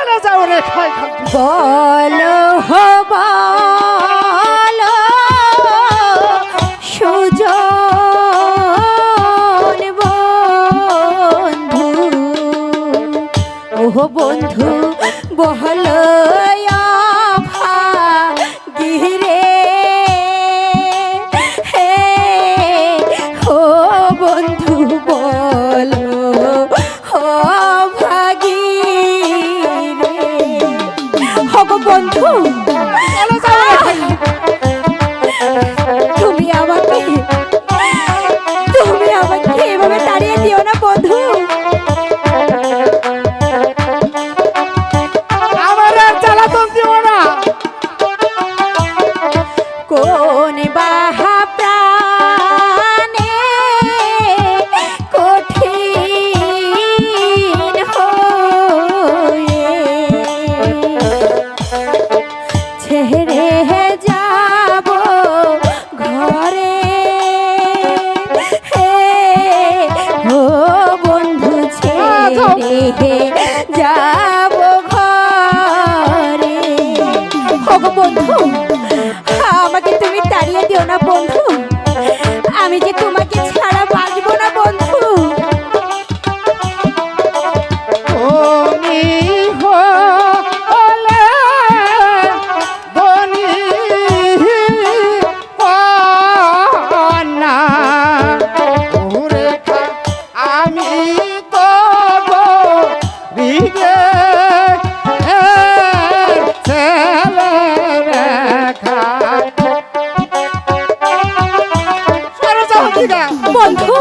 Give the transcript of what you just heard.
চলে যাও রে খাই বলো হবা বন্ধু বহলা ওগো বন্ধু। বন্ধু।